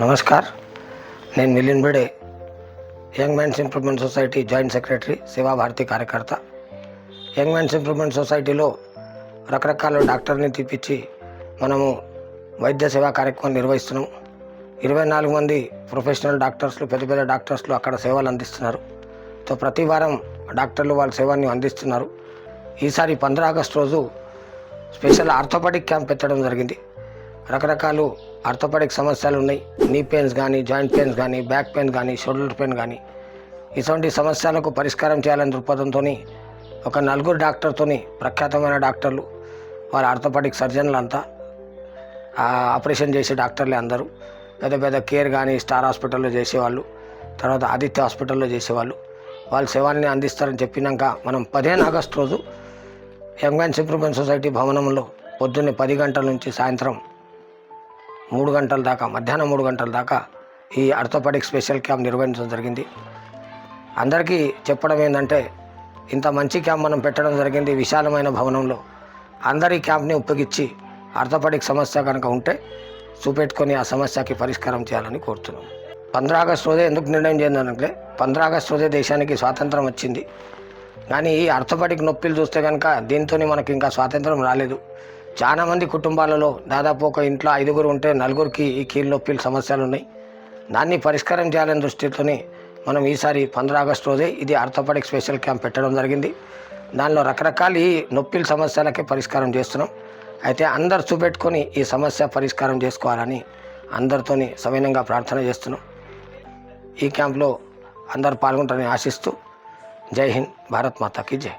నమస్కార్. నేను melon బిడే young man's improvement society joint secretary Sevabharati కార్యకర్త. Young man's improvement సొసైటీలో రకరకాల డాక్టర్ని తీపిచ్చి మనము వైద్య సేవా కార్యక్రమం నిర్వహిస్తున్నాం. ఇరవై నాలుగు మంది ప్రొఫెషనల్ డాక్టర్స్లు పెద్ద పెద్ద డాక్టర్స్లు అక్కడ సేవలు అందిస్తున్నారు. సో ప్రతి వారం డాక్టర్లు వాళ్ళ సేవని అందిస్తున్నారు. ఈసారి పంద్రా ఆగస్టు రోజు స్పెషల్ ఆర్థోపెడిక్ క్యాంప్ పెట్టడం జరిగింది. రకరకాలు ఆర్థోపెడిక్ సమస్యలు ఉన్నాయి నీ పెయిన్స్ కానీ జాయింట్ పెయిన్స్ కానీ బ్యాక్ పెయిన్ కానీ షోల్డర్ పెయిన్ కానీ ఇటువంటి సమస్యలకు పరిష్కారం చేయాలని దృక్పథంతో ఒక నలుగురు డాక్టర్తోని ప్రఖ్యాతమైన డాక్టర్లు వాళ్ళ ఆర్థోపెడిక్ సర్జన్లు అంతా ఆపరేషన్ చేసే డాక్టర్లే అందరూ. పెద్ద పెద్ద కేర్ కానీ స్టార్ హాస్పిటల్లో చేసేవాళ్ళు తర్వాత ఆదిత్య హాస్పిటల్లో చేసేవాళ్ళు. వాళ్ళ సేవల్ని అందిస్తారని చెప్పినాక మనం పదిహేను ఆగస్టు రోజు యంగ్ అండ్ ఇంప్రూవ్మెంట్ సొసైటీ భవనంలో పొద్దున్నే పది గంటల నుంచి సాయంత్రం మూడు గంటల దాకా మధ్యాహ్నం మూడు గంటల దాకా ఈ ఆర్థోపెడిక్ స్పెషల్ క్యాంప్ నిర్వహించడం జరిగింది. అందరికీ చెప్పడం ఏంటంటే ఇంత మంచి క్యాంప్ మనం పెట్టడం జరిగింది విశాలమైన భవనంలో. అందరి క్యాంప్ని ఉపయోగించి ఆర్థోపెడిక్ సమస్య కనుక ఉంటే చూపెట్టుకొని ఆ సమస్యకి పరిష్కారం చేయాలని కోరుతున్నాం. పంద్రా ఆగస్టు రోజే ఎందుకు నిర్ణయం చేయాలంటే పంద్రా ఆగస్టు రోజే దేశానికి స్వాతంత్రం వచ్చింది. కానీ ఈ ఆర్థోపెడిక్ నొప్పిలు చూస్తే కనుక దీంతో మనకి ఇంకా స్వాతంత్రం రాలేదు. చాలామంది కుటుంబాలలో దాదాపు ఒక ఇంట్లో ఐదుగురు ఉంటే నలుగురికి ఈ కీళ్ళ నొప్పిల సమస్యలు ఉన్నాయి దాన్ని పరిష్కారం చేయాలని దృష్టితోనే మనం ఈసారి పంద్రా ఆగస్టు రోజే ఇది ఆర్థోపెడిక్ స్పెషల్ క్యాంప్ పెట్టడం జరిగింది. దానిలో రకరకాల ఈ నొప్పిల సమస్యలకే పరిష్కారం చేస్తున్నాం. అయితే అందరు చూపెట్టుకొని ఈ సమస్య పరిష్కారం చేసుకోవాలని అందరితోని సవినంగా ప్రార్థన చేస్తున్నాం. ఈ క్యాంప్లో అందరు పాల్గొంటారని ఆశిస్తూ జై హింద్ భారత్ మాతాకి జై.